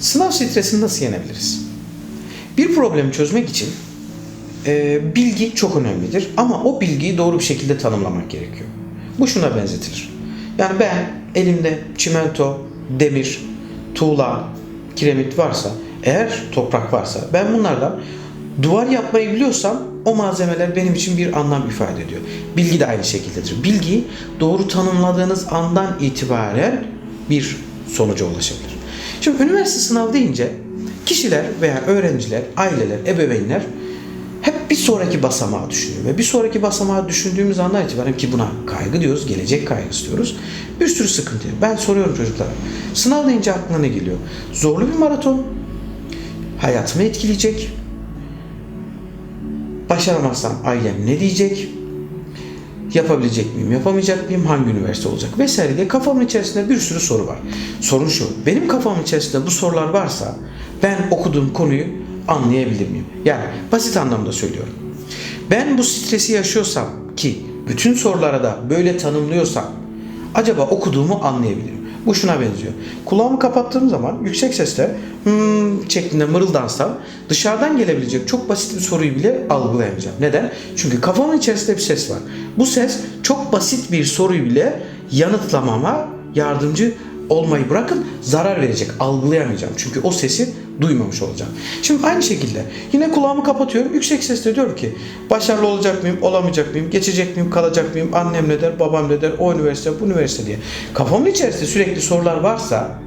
Sınav stresini nasıl yenebiliriz? Bir problemi çözmek için e, bilgi çok önemlidir ama o bilgiyi doğru bir şekilde tanımlamak gerekiyor. Bu şuna benzetilir. Yani ben elimde çimento, demir, tuğla, kiremit varsa, eğer toprak varsa ben bunlardan duvar yapmayı biliyorsam o malzemeler benim için bir anlam ifade ediyor. Bilgi de aynı şekildedir. Bilgiyi doğru tanımladığınız andan itibaren bir sonuca ulaşabilir. Şimdi üniversite sınavı deyince kişiler veya öğrenciler, aileler, ebeveynler hep bir sonraki basamağı düşünüyor. Ve bir sonraki basamağı düşündüğümüz andan itibaren ki buna kaygı diyoruz, gelecek kaygısı diyoruz. Bir sürü sıkıntı. Ben soruyorum çocuklara. Sınav deyince aklına ne geliyor? Zorlu bir maraton. Hayatımı etkileyecek. Başaramazsam ailem ne diyecek? Yapabilecek miyim, yapamayacak mıyım, hangi üniversite olacak vesaire diye kafamın içerisinde bir sürü soru var. Sorun şu, benim kafamın içerisinde bu sorular varsa ben okuduğum konuyu anlayabilir miyim? Yani basit anlamda söylüyorum. Ben bu stresi yaşıyorsam ki bütün sorulara da böyle tanımlıyorsam acaba okuduğumu anlayabilirim. Bu şuna benziyor. Kulağımı kapattığım zaman yüksek sesle hmm şeklinde mırıldansam dışarıdan gelebilecek çok basit bir soruyu bile algılayamayacağım. Neden? Çünkü kafamın içerisinde bir ses var. Bu ses çok basit bir soruyu bile yanıtlamama yardımcı olmayı bırakın zarar verecek. Algılayamayacağım. Çünkü o sesi duymamış olacağım. Şimdi aynı şekilde yine kulağımı kapatıyorum. Yüksek sesle diyorum ki başarılı olacak mıyım, olamayacak mıyım, geçecek miyim, kalacak mıyım, annem ne der, babam ne der, o üniversite, bu üniversite diye. Kafamın içerisinde sürekli sorular varsa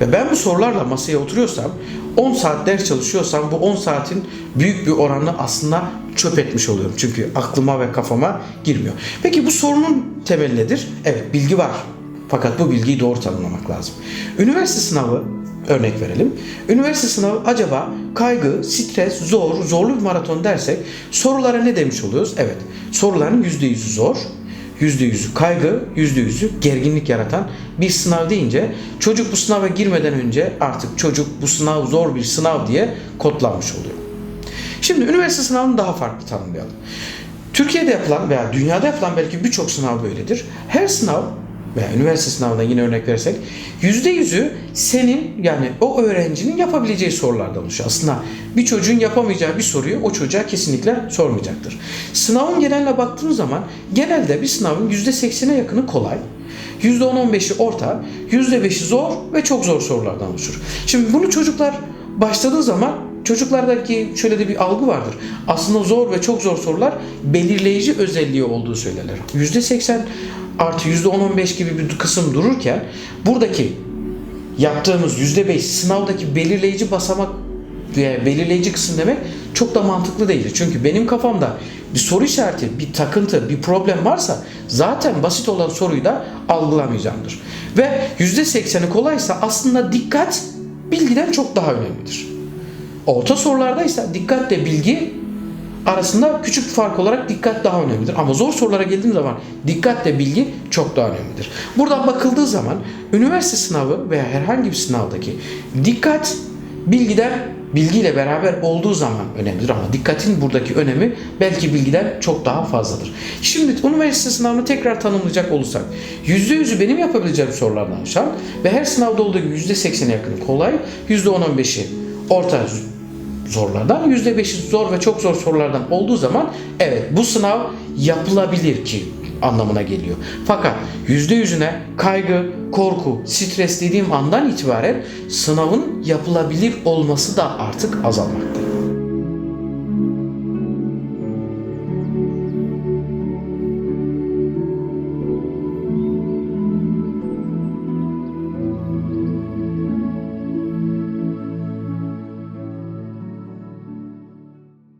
ve ben bu sorularla masaya oturuyorsam 10 saat ders çalışıyorsam bu 10 saatin büyük bir oranını aslında çöp etmiş oluyorum. Çünkü aklıma ve kafama girmiyor. Peki bu sorunun temeli nedir? Evet bilgi var. Fakat bu bilgiyi doğru tanımlamak lazım. Üniversite sınavı örnek verelim. Üniversite sınavı acaba kaygı, stres, zor, zorlu bir maraton dersek sorulara ne demiş oluyoruz? Evet soruların %100'ü zor, %100'ü kaygı, %100'ü gerginlik yaratan bir sınav deyince çocuk bu sınava girmeden önce artık çocuk bu sınav zor bir sınav diye kodlanmış oluyor. Şimdi üniversite sınavını daha farklı tanımlayalım. Türkiye'de yapılan veya dünyada yapılan belki birçok sınav böyledir. Her sınav veya üniversite sınavından yine örnek versek %100'ü senin yani o öğrencinin yapabileceği sorulardan oluşuyor. Aslında bir çocuğun yapamayacağı bir soruyu o çocuğa kesinlikle sormayacaktır. Sınavın geneline baktığımız zaman genelde bir sınavın %80'e yakını kolay. %10-15'i orta, %5'i zor ve çok zor sorulardan oluşur. Şimdi bunu çocuklar başladığı zaman çocuklardaki şöyle de bir algı vardır. Aslında zor ve çok zor sorular belirleyici özelliği olduğu söylenir. %80 artı %10-15 gibi bir kısım dururken buradaki yaptığımız %5 sınavdaki belirleyici basamak veya belirleyici kısım demek çok da mantıklı değil. Çünkü benim kafamda bir soru işareti, bir takıntı, bir problem varsa zaten basit olan soruyu da algılamayacağımdır. Ve %80'i kolaysa aslında dikkat bilgiden çok daha önemlidir. Orta sorularda ise dikkatle bilgi arasında küçük bir fark olarak dikkat daha önemlidir. Ama zor sorulara geldiğim zaman dikkatle bilgi çok daha önemlidir. Buradan bakıldığı zaman üniversite sınavı veya herhangi bir sınavdaki dikkat bilgiden bilgiyle beraber olduğu zaman önemlidir ama dikkatin buradaki önemi belki bilgiden çok daha fazladır. Şimdi üniversite sınavını tekrar tanımlayacak olursak %100'ü benim yapabileceğim sorulardan oluşan ve her sınavda olduğu gibi %80'e yakın kolay, %10-15'i orta zorlardan %5'i zor ve çok zor sorulardan olduğu zaman evet bu sınav yapılabilir ki anlamına geliyor. Fakat %100'üne kaygı, korku, stres dediğim andan itibaren sınavın yapılabilir olması da artık azalmakta.